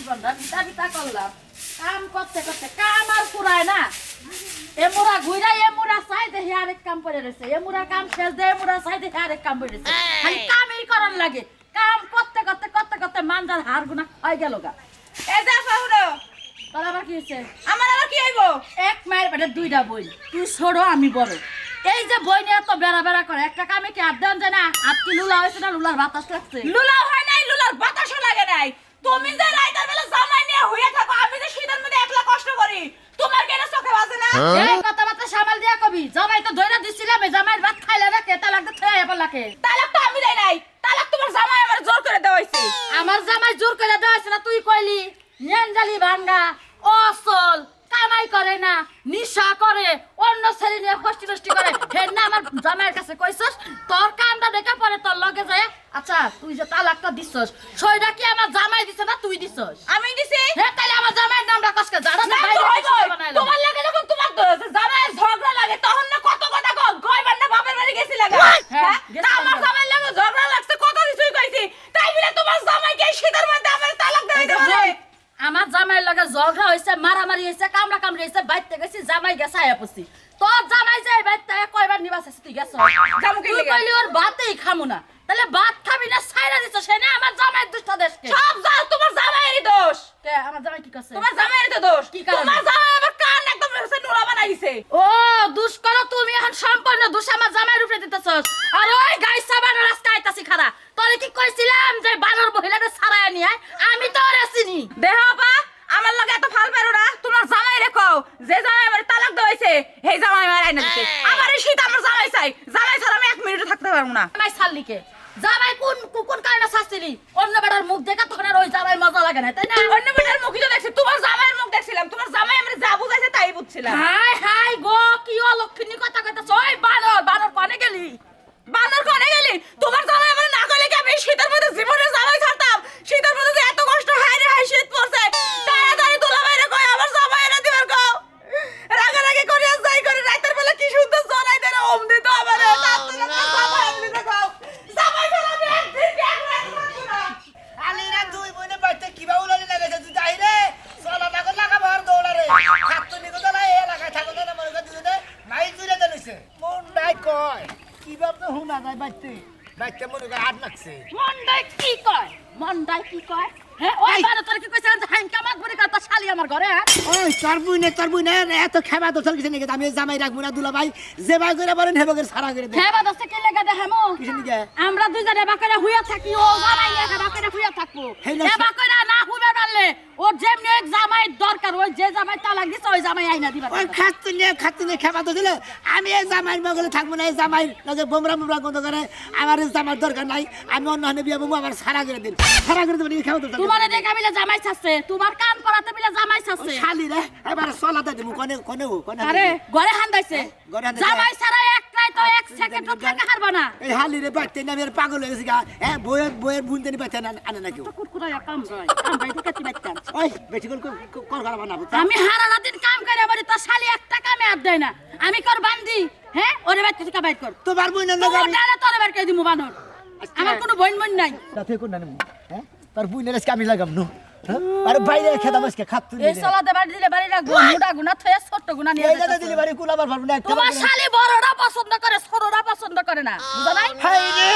জীবনটা বিতা বিতা করলাম। কাম করতে করতে কাম আর পুরায় না। এমুরা ঘুরা এমুরা চাই দেখে আরেক কাম করে রয়েছে এমুরা কাম শেষ দে এমুরা চাই দেখে আরেক কাম করে রয়েছে খালি কামই করার লাগে। কাম করতে করতে করতে করতে মানজার হাড় গুনা হয়ে গেল গা। এই যা ফাহুরো তোর আবার কি হয়েছে? আমার আবার কি হইব? এক মায়ের দুইটা বই। তুই আমি বড়। এই যে বই নিয়ে তো বেড়া বেড়া করে একটা কামে কি হাত দেওয়া যায় না? হাত লুলা হয়েছে না লুলার বাতাস লাগছে? লুলা হয় নাই লুলার বাতাসও লাগে নাই। তুমি যে রাইতার বেলা জামাই নিয়ে হইয়া থাকো আমি যে শীতের মধ্যে একলা কষ্ট করি তোমার কেন চোখে বাজে না এই কথাবার্তা সামাল দিয়া কবি জামাই তো ধইরা দিছিলাম এই জামাইয়ের ভাত খাইলে না কে তালাক দিয়ে থয়ে এবার লাগে তালাক তো আমি দেই নাই তালাক তোমার জামাই আমার জোর করে দেওয়া হইছে আমার জামাই জোর করে দেওয়া হয়েছে না তুই কইলি নিয়ানজালি ভাঙ্গা অসল কামাই করে না নিশা করে অন্য ছেলে নিয়ে ফষ্টি নষ্টি করে হে না আমার জামাইয়ের কাছে কইছস তোর কামটা দেখে পরে তোর লগে যায় আচ্ছা তুই যে তালাকটা দিছস সইটা কি আমার জামাই দিছে না তুই দিছস আমি দিছি হে তাইলে আমার জামাইয়ের নামটা কসকে জানা না তো হইবই। তোমার লাগে যখন তোমার তো জামাইয়ের ঝগড়া লাগে তখন না কত কথা কও কয়বার না বাপের বাড়ি গেছি লাগা হ্যাঁ, হ্যাঁ গেছিলাম তা আমার না। জামাইয়ের লাগে ঝগড়া লাগছে কত কিছুই কইছি তাই বলে তোমার জামাইকে এই শীতের মধ্যে আমার তালাক দেই দেবে আমার জামাইয়ের লগে ঝগড়া হয়েছে মারামারি হয়েছে কামড়া কামড়ি হয়েছে বাইতে গেছি জামাই গেছে আয়া পড়ছি তোর জামাই যাই বাইতে কয়বার নিবাস আছে তুই গেছ যাব কি তুই লিগা? কইলি ওর ভাতেই খামু না তাহলে ভাত খাবি না ছাইরা দিছ সে না আমার জামাই দুষ্ট দেশকে সব যাও তোমার জামাইয়েরই দোষ কে আমার জামাই কি করছে তোমার জামাইয়েরই তো দোষ কি কারণে? তোমার জামাই আমার কান একদম হচ্ছে নোলা বানাই দিছে ও দুষ করো তুমি এখন সম্পূর্ণ দুষ আমার জামাইয়ের উপরে দিতেছস। আর ওই গাই সাবানের রাস্তায় আইতাছি খারা তোরে কি কইছিলাম যে বানর মহিলাটা ছাড়ায় নিয়ে আমি তো ওরে চিনি। দেহ আপা আমার লগে এত ফাল পারো না তোমার জামাই রেখো যে জামাই আমার তালাক দেওয়াইছে সেই জামাই আমার আইনা দিতে আমার শীত আমার জামাই চাই। জামাই ছাড়া আমি এক মিনিটও থাকতে পারব না। জামাই ছাড়লিকে জামাই কোন কোন কারণে শাস্তিলি অন্য বেটার মুখ দেখা তখন আর ওই জামাই মজা লাগে না তাই না? অন্য মেয়েটার মুখই তো দেখছি তোমার জামাইয়ের মুখ দেখছিলাম তোমার জামাই আমার যা বুঝাইছে তাই বুঝছিলাম হাই হাই গো কি অলক্ষিনী কথা কইতাছ ওই বানর বানর কনে গেলি বান্দর কোনে গেলি তোমার জামাই আমার না গেলে কি আমি এই শীতের মধ্যে জীবনে জামাই ছাড়তাম শীতের মধ্যে যে এত কষ্ট হায় রে হায় শীত পড়ছে তাড়াতাড়ি তোলা বাইরে কই আমার জামাই এনে দিবার কও রাগারাগি করে আর যাই করে রাতের বেলা কি সুন্দর জনাই দেন ওম দিত আমারে তাড়াতাড়ি আমার জামাই এনে দিতে কও জামাই ছাড়া আমি একদিন কি এক রাত থাকব না আলিরা দুই বোনে বাড়িতে কিবা উলালি লাগাইছে তুই যাই রে চলা টাকা লাগাবো আর দৌড়া রে থাকতো নিকো তো না এ এলাকায় থাকো না মনে কর দুজনে মাইল জুড়ে জানিছে মন নাই কয়? কিবা তো শুনা যায় বাড়িতে বাড়িতে মনে কর হাত লাগছে। মন্ডাই কি কয়? মন্ডাই কি কয়? হ্যাঁ ওই তোর কি শালি আমার ঘরে ওই তোর তোর এত খেবা তো চলছে নাকি? আমি জামাই রাখব না দুলা ভাই। যে ভাই করে বলেন হেবা করে সারা করে দে। কে লেগে দে হেমো কিসের লিগে? আমরা দুজনে বাকরে হুইয়া থাকি ও জামাই একা বাকরে হুইয়া থাকব। না, এ না হুবে পারলে ওর যেমনি এক জামাই দরকার ওই যে জামাই তালাক দিছে ওই জামাই আইনা দিবা ওই খাচ্ছে নিয়ে খাচ্ছে নিয়ে খেবা তো দিল আমি এই জামাইয়ের মগলে থাকব না এই জামাই লগে বোমরা মোমরা গন্ধ করে আমার এই জামার দরকার নাই আমি অন্য হানে বিয়ে বমু আমার সারা করে দিন। সারা করে দেবেন খেবা তো দরকার তোমারে দেখা জামাই ছাড়ছে তোমার কান পড়াতে মিলে জামাই ছাড়ছে। শালি রে এবার চলাতে দিব কোনে কোনে ও, কোনে আরে ঘরে হান্দাইছে জামাই ছাড়া তো এক সেকেন্ড থাকা হারবা না। এই হালি রে বাড়তে না আমি পাগল হয়ে গেছি গা। হ্যাঁ বইয়ের বইয়ের বুনতে নি পাইতে না আনে না কেউ। তো কাম রয় কাম ভাই তো বাইতাম ওই বেশি করে কল করা বানাবো আমি হারালা দিন কাম করে বলি তোর শালি একটা কামে আর দেয় না। আমি কর বান্দি হ্যাঁ? ওরে থেকে কর। তোরে করে দিমু বানর। আমার কোনো বইন বইন নাই। তাতে কোন নানি হ্যাঁ? তোর বুইনের আজকে আমি লাগাম নো। হ্যাঁ? আরে বাইরে খেদাম আজকে খাত তুই এই সলাতে বাড়ি দিলে বাড়ি রাখব মুডা গুনা থয়ে ছোট্ট গুনা নিয়ে এই দাদা যাইতাছে। বাড়ি কুলাবার পারব না তোমার শালি বড়রা পছন্দ করে ছোটরা পছন্দ করে না। বুঝা নাই? হাই রে!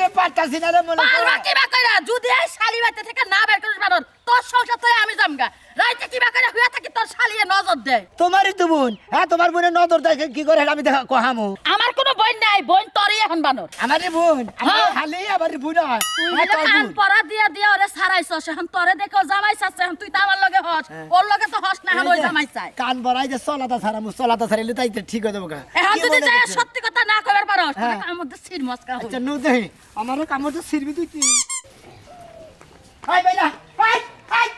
নে পাটাছি না রে মনে পারবা কি বা কইরা যদি এই শালি বাইতে থেকে না বের করিস বানর তোর সংসার তো আমি জামগা রাইতে কি বা কইরা হইয়া থাকি তোর শালিয়ে নজর দেয় তোমারই তো বোন। হ্যাঁ তোমার বোনের নজর দেখে কি করে আমি দেখা কহামু? আমার কোনো বোন নাই বোন তোরই এখন বানর। আমারই বোন। আমার হ্যাঁ। খালি আমারই বোন হয় তুই হ্যাঁ, কান পরা দিয়া দিয়া ওরে সারাইছস এখন তোরে দেখো জামাই এখন তুই তো আমার লগে হস। ওর লগে তো হস না ওই জামাই চাই কান বড়াই যে চলাতা ছাড়ামু চলাতা ছাড়াইলে তাই ঠিক হয়ে যাব এখন কি যদি যায় সত্যি কথা না কইবার পারস হ্যাঁ। আমার মধ্যে সির মস্কা হই আচ্ছা নু দেহি আমারও কামড় তো তুই কি? হাই বাইরা হাই হাই।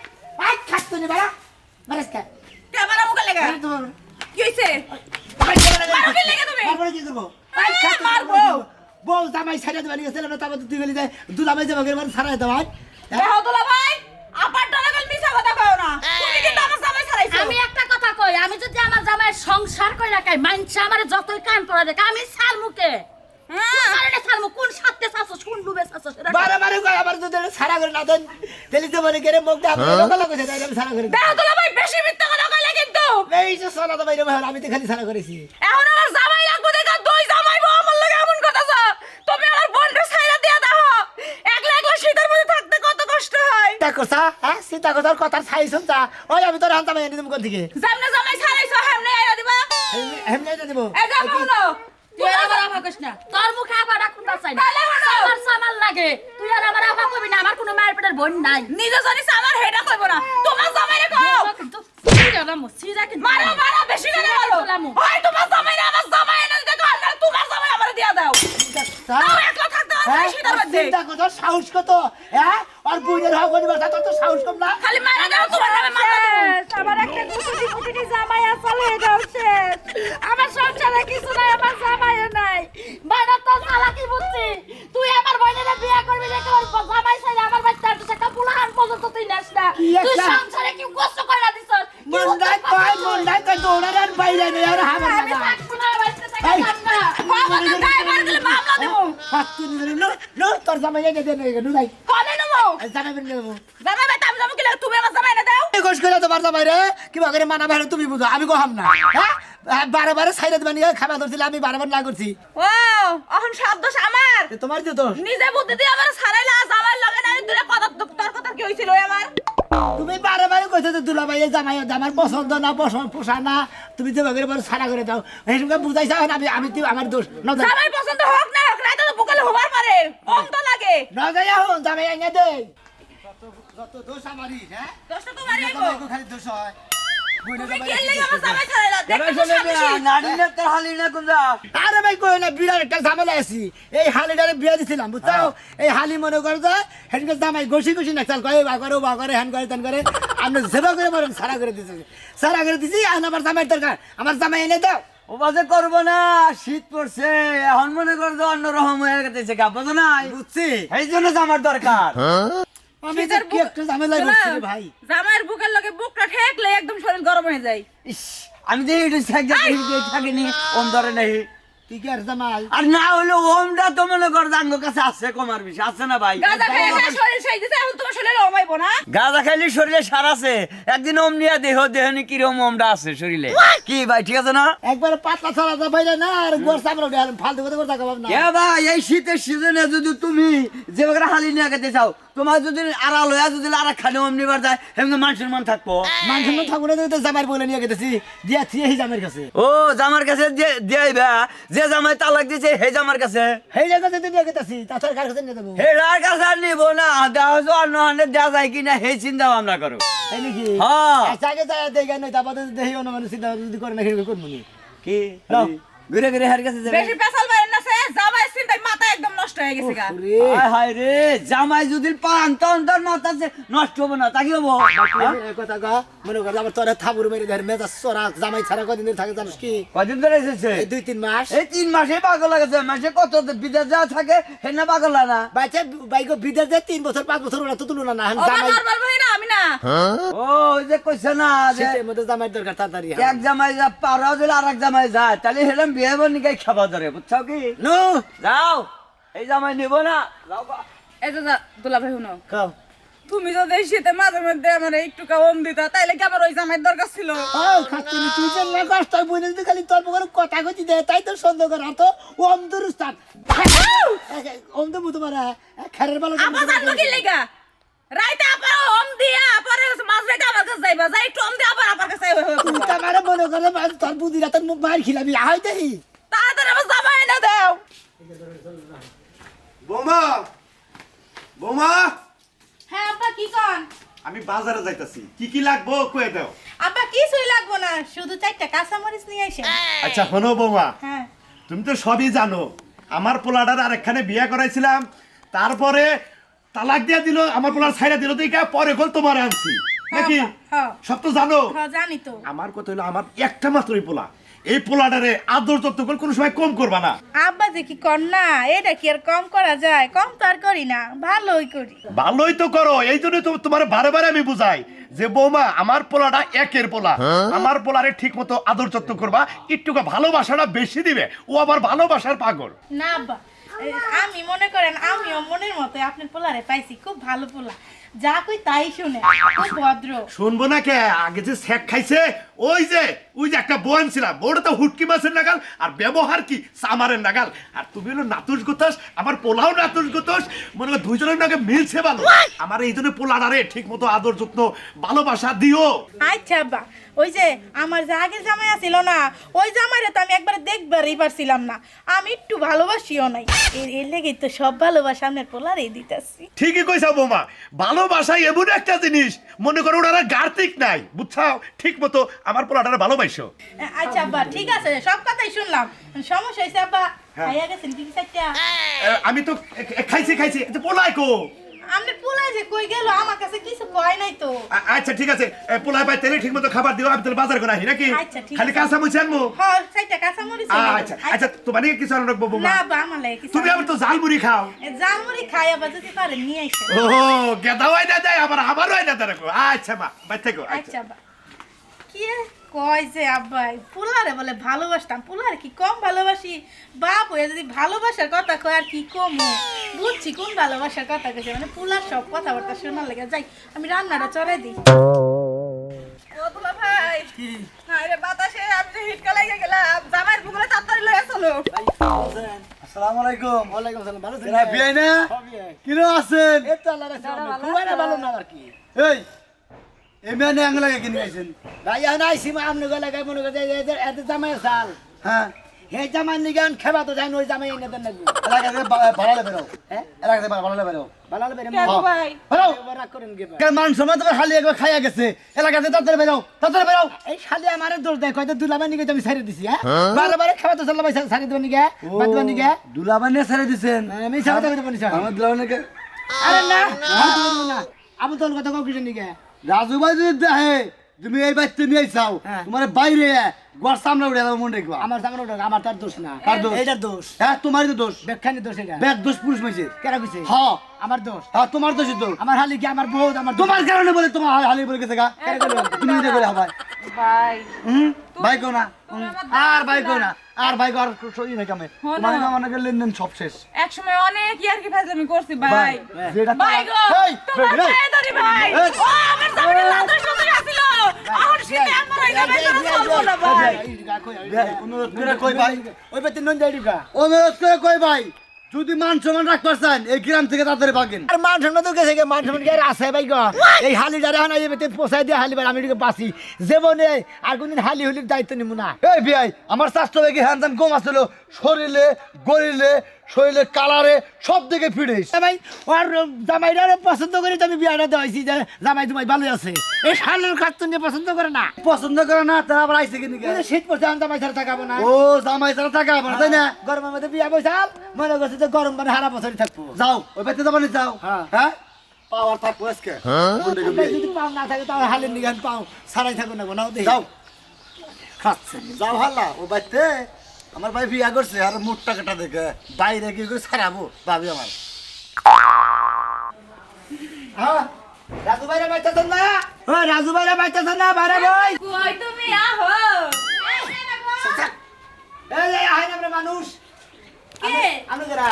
হাই খাচ্ছ নি বাড়া। বাড়াস কা? ক্যামেরা মুখে লেগে? বাড়া কি হইছে? মারো কি কি করব এই, মারবো। বউ জামাই ছাড়া গেছে না তারপর তুই গেলি যায় দুলামাই যাব গেলে ছাড়াই দেওয়া দেহ দুলা ভাই আপার ডলাগল মিছা কথা কও না। তুমি কিন্তু আমার জামাই ছাড়াইছো। আমি একটা কথা কই আমি যদি আমার জামাইয়ের সংসার কই রাখাই মানছে আমার যতই কান পড়া দেখে আমি সাল মুখে। হ্যাঁ বারে বারে কয় আবার যদি ছাড়া করে না দেন তেলি তো মনে করে মুখ দাম লোকাল কইছে তাই আমি সারা করে দেখো দুলা ভাই বেশি মিথ্যা কথা কইলে কিন্তু। এই যে সোনা তো বাইরে ভাই আমি তো খালি সারা করেছি। এখন আমার জামাই লাগবে দেখা দুই জামাই বউ আমার লাগে এমন কথাছ তুমি আমার বোনটা ছাইরা দিয়া দাও। একলা একলা শীতের মধ্যে থাকতে কত কষ্ট হয়। হ্যাঁ? চিন্তা করছার কথা ছাই শুনছা? ওই আমি তোর হান্তা মাইনে দিম কোন থেকে যেমনে জামাই ছাড়াইছো হেমনে আইরা দিবা। হেমনে দেব। এই যা তুই আর আমার আভা তোর মুখে আভা রাখুন চাই না আমার সামাল লাগে। তুই আর আমার আভা কবি না আমার কোনো মায়ের পেটের বোন নাই। নিজে জানিস আমার হেডা কইব না। তোমার জামাইরে কও। মারো মারো বেশি করে মারো হয় তোমার জামাইরে আমার জামাই এনে দিতে কও না তোমার জামাই আমার দিয়া দাও। থাকতে হবে হ্যাঁ চিন্তা করছার সাহস কত? হ্যাঁ? আর বুঝের হক করিবার তোর তো সাহস কম না। খালি মারা দাও তোমার নামে মারা দাও। আমার একটা কুকুটি কুকুটি জামাই আসলে এটাও শেষ। আমার সংসারে কিছু নাই আমার জামাইও নাই। বাইরে তো চালাকি বুঝছি তুই আমার বোনেরা বিয়ে করবি দেখে ওর জামাই চাই আমার বাচ্চা একটা পুলাহান পর্যন্ত তুই নেস না। তুই সংসারে কি কষ্ট করে দিছস কি মন্দাই কয় মন্দাই কয় দৌড়ার আর বাইরে নেই আর হামার আমি না থাকব না বাচ্চা থেকে এই। যাম না বাবা তো গায়ে মার গেলে মামলা দেব হাত তুই নিলে নো নো তোর জামাই এনে দে নই নু নাই কবে নেব জামাই বের নেব জামাই ভাই আমি কি লাগে তুমি আমার জামাই না দাও এই গোশ করে তোমার জামাই রে কি বাগরে মানা বাইরে তুমি বুঝো আমি কহাম না হ্যাঁ, বারে বারে সাইডে দিবা নিয়ে খাবা ধরছিলে আমি বারে বারে না করছি। ও এখন সব দোষ আমার। তোমার যে দোষ? নিজে বুদ্ধি দিয়ে আমার সারাইলা জামাই লগে না দূরে কথা তোর কথা কি হইছিল আমার? তুমি বারে বারে কইছো যে দুলা ভাই জামাই আমার পছন্দ না পছন্দ পোষা না তুমি যে বাগের বারে সারা করে দাও এই সঙ্গে বুঝাইছা আমি আমি তো- আমার দোষ? ন জামাই পছন্দ হোক না হোক রাইতে তো বুকালে হবার পারে কম তো লাগে। ন যাই এখন জামাই আইনা দে যত যত দোষ আমারই হ্যাঁ? দোষটা তোমারই হইবো। খালি দোষ হয়। আরে ভাই কই না বিরাট একটা ঝামেলা আছি এই হালিটারে বিয়ে দিছিলাম বুঝছ এই হালি মনে করে যে হেনকে জামাই ঘষি ঘষি না চাল কয় বা করে বা করে হ্যান করে তেন করে আমি সেবা করে মারম সারা করে দিছি। সারা করে দিছি এখন আমার দরকার। আমার জামাই এনে দাও। ওবাজে করব না শীত পড়ছে এখন মনে কর অন্যরকম হয়ে গেছে গা বোঝো নাই? বুঝছি। এই জন্য তো আমার দরকার। আমি যে কি একটা ঝামেলা করছি রে ভাই। জামাইয়ের বুকের লগে বুকটা ঠেকলে একদম শরীর গরম হয়ে যায়। ইস, আমি যে একটু থাকিনি ওম ধরে নাই। তুই কি আর জামাই? আর না হলে ওমটা তো মনে কর জাঙ্গ কাছে আছে কমার বেশি আছে না ভাই? গাঁজা খেয়ে খেয়ে শরীর সাই দিছে এখন তোমার শরীরে অমাইবো না? গাঁজা খাইলে শরীরে সার আছে। একদিন ওম নিয়ে দেহ দেহনি কিরম ওমটা আছে শরীরে। কি ভাই ঠিক আছে না? একবার পাতলা ছড়া যা বাইরে না আর গোর সামনে উঠে আর ফালতু কথা কথা কবাব না এ ভাই এই শীতের সিজনে যদি তুমি যে হালি নিয়ে গেতে চাও তোমার যদি আড়াল হয়ে যদি আর খালি ওম নিবার যায় সেমনি মানুষের মান থাকব। মানুষ থাকুন তো জামাই বলে নিয়ে গেতেছি দিয়াছি এই জামের কাছে। ও জামার কাছে দিয়াইবা যে জামাই তালাক দিছে হে জামার কাছে। সেই জায়গা যদি নিয়ে গেতেছি তাছাড়া কার কাছে নিয়ে দেবো হে রার কাছে আর নিব না। দেওয়া হয়তো অন্য হান্ডে দেওয়া যায় কিনা হে চিন্তা ভাবনা করো। এই নাকি? হ্যাঁ। আচ্ছা আগে যাই দেখে নই তারপর দেখি অন্য মানুষ চিন্তা যদি করে না সেরকম করব নি। কি। ঘুরে ঘুরে হার যাবে। বেশি পেছাল বাইরে নাছে জামাই চিন্তায় মাথা একদম নষ্ট হয়ে গেছে গা। ওরে, হায় হায় রে জামাই যদি পান তখন তোর মাথা যে নষ্ট হবে না তা কি হব? হ্যাঁ? এই কথা গা মনে কর আমার তোরা থাবুর মেরে ধরে মেজাজ চড়া জামাই ছাড়া কদিন থাকে জানিস কি? কদিন ধরে এসেছে? এই দুই তিন মাস। এই তিন মাসে পাগল লাগেছে মাসে কত বিদেশ যাওয়া থাকে হে না পাগল না। বাচ্চা বাইক বিদেশ যায় তিন বছর পাঁচ বছর ওরা তো তুলো না না জামাই না আমি না। ও ওই যে কইছে না যে শীতের মধ্যে জামাই দরকার তাড়াতাড়ি এক জামাই যা পারা দিলে আর এক জামাই যায় তাহলে হেলাম বিয়ে বনিকে খাওয়া ধরে বুঝছ কি? নো যাও। এই জামাই নিব না যাও। এই যা- দুলা ভাই শুনো। খাও। তুমি যদি এই শীতে মাঝে মধ্যে আমার একটু কম দিতা তাইলে কি আমার ওই জামাইয়ের দরকার ছিল? ও তুই যে না কষ্ট বলে যদি খালি তোর পকেটে কথা কইতি দে তাই তো সন্দেহ কর। তো ওম দুরুস্তান ওম তো মুতো মারা খারের বালো আপা জানব কি লেগা? রাইতে আপা ওম দিয়া পরে মাঝ রাইতে আমার কাছে যাইবা যাই একটু ওম দিয়া আবার আমার কাছে আইবা হইবা তুই তো আমারে মনে করে মার তোর বুদ্ধি রাতের মুখ মার খিলাবি আয় দেহি তাড়াতাড়ি আমার জামাই এনে দাও। বৌমা বৌমা। হ্যাঁ কি কন? আমি বাজারে যাইতাছি কি কি লাগবো কয়ে দাও। আব্বা কিছুই লাগবো না শুধু চারটা কাঁচামরিচ নিয়ে আসেন আচ্ছা শোনো বৌমা হ্যাঁ। তুমি তো সবই জানো আমার পোলাটার আরেকখানে বিয়ে করাইছিলাম তারপরে তালাক দিয়ে দিল আমার পোলার ছাইরা দিল তুই পরে গোল তোমার আনছি। নাকি? হ্যাঁ। সব তো জানো। হ্যাঁ জানি তো। আমার কথা হলো আমার একটা মাত্রই পোলা। এই পোলাটারে আদর যত্ন করে কোনো সময় কম করবা না। আব্বা যে কি কর না এটা কি আর কম করা যায়? কম তো আর করি না ভালোই করি। ভালোই তো করো এই জন্য তো তোমার বারে বারে আমি বুঝাই যে বৌমা আমার পোলাটা একের পোলা। আমার পোলারে ঠিক মতো আদর যত্ন করবা একটু ভালোবাসাটা বেশি দিবে। ও আবার ভালোবাসার পাগল। না আব্বা আমি মনে করেন আমিও মনের মতো আপনার পোলারে পাইছি খুব ভালো পোলা। যা কই তাই শুনে খুব ভদ্র। শুনব না কে? আগে যে স্যাক খাইছে ওই যে ওই যে একটা বোন ছিলাম ওটা তো হুটকি মাছের নাগাল আর ব্যবহার কি? সামারের নাগাল। আর তুমি হলো নাতুস গোতাস আমার পোলাও নাতুস গোতাস। মনে হয় দুইজনের নাকি মিলছে ভালো। আমার এই জন্য পোলাডারে ঠিক মতো আদর যত্ন ভালোবাসা দিও। আচ্ছা আব্বা। ওই যে আমার যে আগের জামাই আছিল না ওই জামাইরে তো আমি একবার দেখবারই পারছিলাম না। আমি একটু ভালোবাসিও নাই। এর এর লেগেই তো সব ভালোবাসা আপনার পোলারই দিতেছি। ঠিকই কইছা বৌমা। ভালোবাসা এমন একটা জিনিস। মনে করো ওনারা গার্তিক নাই। বুঝছাও? ঠিক মতো আমার পোলাটারে ভালোবাসো। আচ্ছা আব্বা ঠিক আছে। সব কথাই শুনলাম। সমস্যা হয়েছে আব্বা। খাইয়া গেছেন কি চারটা? আমি তো খাইছি খাইছি। পোলাই কো? আপনার পোলাই যে কই গেল আমার কাছে কিছু কয় নাই তো। আচ্ছা ঠিক আছে। এ, পোলাই পাই তেলে ঠিক মতো খাবার দিও আমি তাহলে বাজার করে আহি নাকি? আচ্ছা, খালি। কাঁচা মুছে আনব? হ্যাঁ চারটা কাঁচা মরিচ আচ্ছা আচ্ছা তোমার নিয়ে কিছু আনো রাখব না বা আমার লাগে কিছু তুমি আবার তো জাল মুড়ি খাও জামুরি খাই আবার যদি পারেন নিয়ে আইসে। ও গেদা হয় না যায় আবার আমারও হয় না তা আচ্ছা মা বাই থেকো আচ্ছা। আচ্ছা কি কয় যে আব্বাই পোলারে বলে ভালোবাসতাম। পোলারে কি কম ভালোবাসি? বাপ হয়ে যদি ভালোবাসার কথা কয় আর কি কম? বুঝছি কোন ভালোবাসার কথা কইছে মানে পোলার সব কথাবার্তা শোনার লেগে। যাই আমি রান্নাটা চড়াই দিই। দুলা ভাই বাতাসে আমি হিটকা লাগে গেলাম জামাইয়ের ভুগলে তাড়াতাড়ি লয়ে চলো। আসসালামু আলাইকুম। ওয়ালাইকুম আসসালাম ভালো এরা বিয়ে না? কিনো আছেন? আল্লাহর ভালো না আর কি? এই এমনি আঙ্গুলাকে কিনে আইছেন ভাই এখন আইসি মা আমনে গলা গায় মনে করে এদের জামাই সাল হ্যাঁ। হে জামাই নিগান খেবা তো যাই ওই জামাই এনে দেন নাকি এলাকাতে বা- ভাড়ালে বেরো। হ্যাঁ? বেরো। বেরে কেন ভাই? বেরো। রাগ করেন কে ভাই? কেন মান সময় তোমার খালি একবার খাইয়া গেছে? এলাকাতে তাড়াতাড়ি বেরো তাড়াতাড়ি বেরো। এই শালি আমারে দোষ দেয় কয়তো দুলাবাই নিকে আমি ছাড়ে দিছি হ্যাঁ? বারে বারে খেবা তো চল্লা ভাই ছাড়ে দেবেন ছেড়ে দিছেন। আমি ছাড়ে দেবেন আমার দুলাবানকে আরে না তোর কথা কাউ কিছু নিকে রাজু ভাই যদি দেখে তুমি এই বাচ্চা নিয়ে চাও হ্যাঁ। তোমার বাইরে গোয়ার সামনে উঠে যাব মনে রাখবা আমার সামনে ওটা আমার তার দোষ না। কার দোষ? এইটার দোষ। হ্যাঁ তোমারই তো দোষ। ব্যাখ্যানি দোষ এটা। ব্যাগ দোষ পুরুষ মাইছে কেন কইছে? হ্যাঁ। আমার দোষ। হ্যাঁ তোমার দোষই তো। আমার হালি কি আমার বহুত আমার তোমার কারণে বলে তোমার হালি- বলে গেছে গা। তুমি এটা করে হবাই। ভাই। হুম? ভাই কো না। আর ভাই কো না। আর ভাই আর সই না কামে মানে কাম অনেকের লেনদেন সব শেষ এক সময় অনেক ইয়ার কি ফাজলামি করছি ভাই যেটা ভাই গো এই, ভাই ও আমার সামনে লাদর সুন্দর আছিল আর শীতে আমার চলবো না ভাই দেখ, অনুরোধ করে কই ভাই ওই বেতে নন যাই দিগা অনুরোধ করে কই ভাই যদি মান সম্মান রাখবার চান এই গ্রাম থেকে তাদের ভাগেন আর মান সম্মান তো গেছে মান সম্মান কি আর আছে ভাই এই হালি যারা হানা যাবে বেতে পোষাই দিয়ে হালি আমি এদিকে বাঁচি। জীবনে আর কোনদিন হালি হুলির দায়িত্ব নিব না। এই বিয়াই আমার স্বাস্থ্য দেখে হ্যান্ডসাম কম আসছিল শরীরে গরিলে শরীরে কালারে সব দিকে ফিরিস এ ভাই ওর জামাইরা পছন্দ করে তো আমি বিয়াটা দেওয়াইছি যে জামাই তোমায় ভালো আছে। এই শালের কাজ তো নিয়ে পছন্দ করে না? পছন্দ করে না তারা আবার আইসে কিনে শীত পড়ছে আমি জামাই ছাড়া থাকাবো না। ও জামাই ছাড়া থাকা আবার তাই না? গরমের মধ্যে বিয়া বৈশাল মনে করছে যে গরম মানে হারা বছরই থাকব। যাও ওই বাড়িতে যাব না যাও। হ্যাঁ। হ্যাঁ? পাওয়ার থাকব আজকে। আমরা যদি পাও না থাকে তাহলে হালের নিগান পাও সারাই থাকব না না দেখি। যাও। খাচ্ছে। যাও হাল্লা ও বাড়িতে। আমার ভাই বিয়া করছে আর মোট টাকাটা দেখে বাইরে কি করে ছাড়াবো ভাবি আমার। হ্যাঁ? রাজু ভাইরা বাইতেছেন না? ও রাজু ভাইরা বাইতেছেন না বাইরে ভাই কই তুমি? আহো। এই এই আহেন আমরা মানুষ। কে? আমি যারা।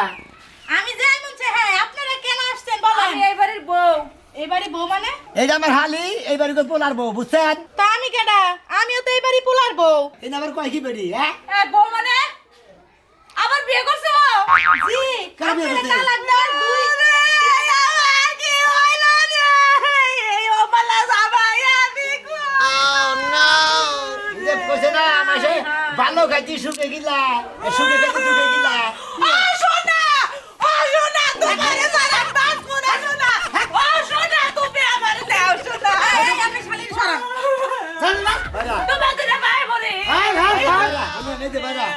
আমি যাই হ্যাঁ আপনারা কেন আসছেন বলেন। আমি এই বাড়ির বউ। এবারে বউ মানে? এই আমার হালি এইবার পোলার বউ বুঝছেন? তা আমি কেডা? আমিও তো এবারই পোলার বউ। এই না কয় কি বেরি হ্যাঁ? এ বউ মানে আবার বিয়ে করছ? জি কাপড়ে তালাক দেওয়ার দুই আমাশে ভালো খাইছি সুখে গিলা শুকে সুখে খাইছি সুখে গিলা।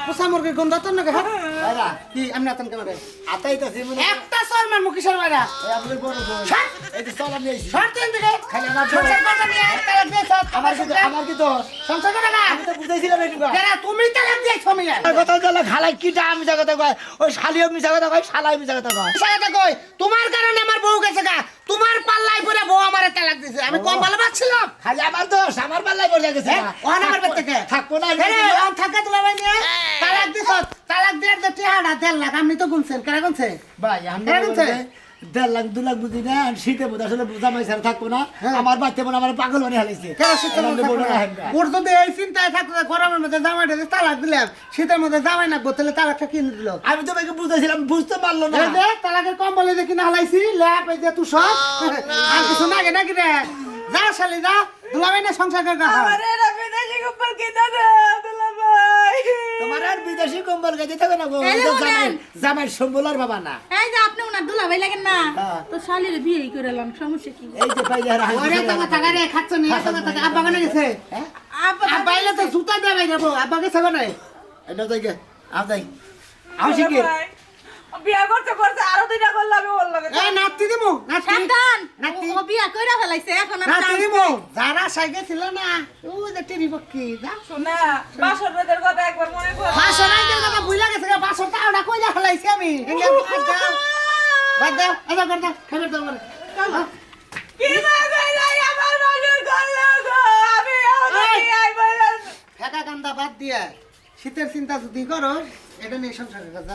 পোষা মুরগির গন্ধ তো না হ্যাঁ? কি আমি আতন কেমন আতাইতাছি মনে একটা শর্মার মুখি শর্মারা এই আপনাদের বড় বড় এই যে চলা নিয়ে আইছি। শর্ট দেন খালি আমার সংসার কথা নিয়ে তালাক দিয়ে আমার কি আমার কি দোষ সংসার কথা না। আমি তো বুঝাইছিলাম একটু কেন তুমি তালাক দিয়ে ছমি কথা বলে খালাই কিটা আমি জায়গা কয়? ওই শালি আমি জায়গা কয় শালাই আমি জায়গা কয়। জায়গা কয়। তোমার কারণে আমার বউ গেছে গা। তোমার পাল্লাই পরে বউ আমারে তালাক দিছে। আমি কম ভালো পাচ্ছিলাম খালি আমার দোষ আমার পাল্লাই পড়ে গেছে ওখানে আমার বেদ থাকব না ওখানে থাকে তোমার ভাই তালাক দিছ তালাক দেওয়ার যে টিহাটা দেড় লাখ। আপনি তো গুনছেন কেন গুনছে? ভাই আমি গুনছে? দেড় লাখ দু লাখ বুঝি না শীতে বোধ আসলে জামাই ছাড়া থাকব না। আমার বাচ্চা মনে আমার পাগল বানিয়ে হালাইছে। ওর যদি এই চিন্তায় থাকতো গরমের মধ্যে জামাইটা দিয়ে তালাক দিলাম শীতের মধ্যে জামাই না তাহলে তালাকটা কিনে দিল? আমি তো ভাইকে বুঝতেছিলাম বুঝতে পারল না। এই যে তালাকের কম্বলে দেখি না হালাইছি ল্যাপ এই যে তুই সব আর কিছু নাগে নাকি রে। যা শালি যা দুলাভাই না সংসার করে রাখো। আমার এরা বিদেশি কম্বল কিনে দে দুলাভাই। তোমার আর বিদেশি কম্বল গাইতে থাকবে না গো এই যে ওই যে বলেন। জামাই জামাই সম্বলার বাবা না। এই যে আপনি ওনার দুলাভাই লাগেন না হ্যাঁ। তো শালির বিয়ে করে এলাম সমস্যা কি? এই যে পাইলে আর ওরে টাকা টাকা রে খাচ্ছ নি টাকা টাকা আব্বা কেন গেছে? আব্বা আব্বা এলে তো জুতা দিয়ে বাইরে আব্বাকে আব্বা গেছে কেন? এটা যাই গে আও যাই। আও শিখে দুলাভাই, বিয়া করতে করতে আরও দুইটা করলে আমি ওর লগে এই নাতি দিমু নাতি। সাবধান! নাতি। ও বিয়া কইরা ফেলাইছে এখন আর নাতি দিমু। যারা সাইকে ছিল না ও যে টিভি পক্ষী যা। শোনা বাসর কথা একবার মনে কর কথা গেছে পাঁচশো টাকাটা কইলা ফেলাইছি আমি। এঙ্গে বাদ দাও বাদ দাও এবার কর দাও খাবার দাও আমার। কি না কইলাই আমার বাসর করল গো? আমি আই বলে ফেকা কান্দা বাদ দিয়ে। শীতের চিন্তা যদি করো এটা নিয়ে সংসারের কথা।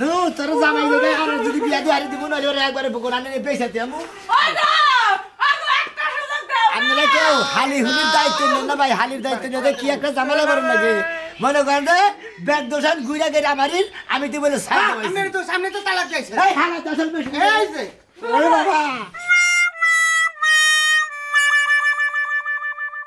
নো তোর জামাই যদি আর যদি বিয়া দিয়ে হারি দিব না ওরে একবারে বকুল আনে পয়সা দিয়ে আমু। ওই গো আগো একটা সুযোগ দাও আপনারা কেউ হালি হুলির দায়িত্ব নেন না ভাই হালির দায়িত্ব নিয়ে কি একটা ঝামেলা করেন নাকি? মনে করেন যে ব্যাগ দোষান ঘুরে গেলে আমারির আমি তো বলে তো সামনে তো তালাক যাইছে এই হালা দোষান বেশি। এই যে। বাবা।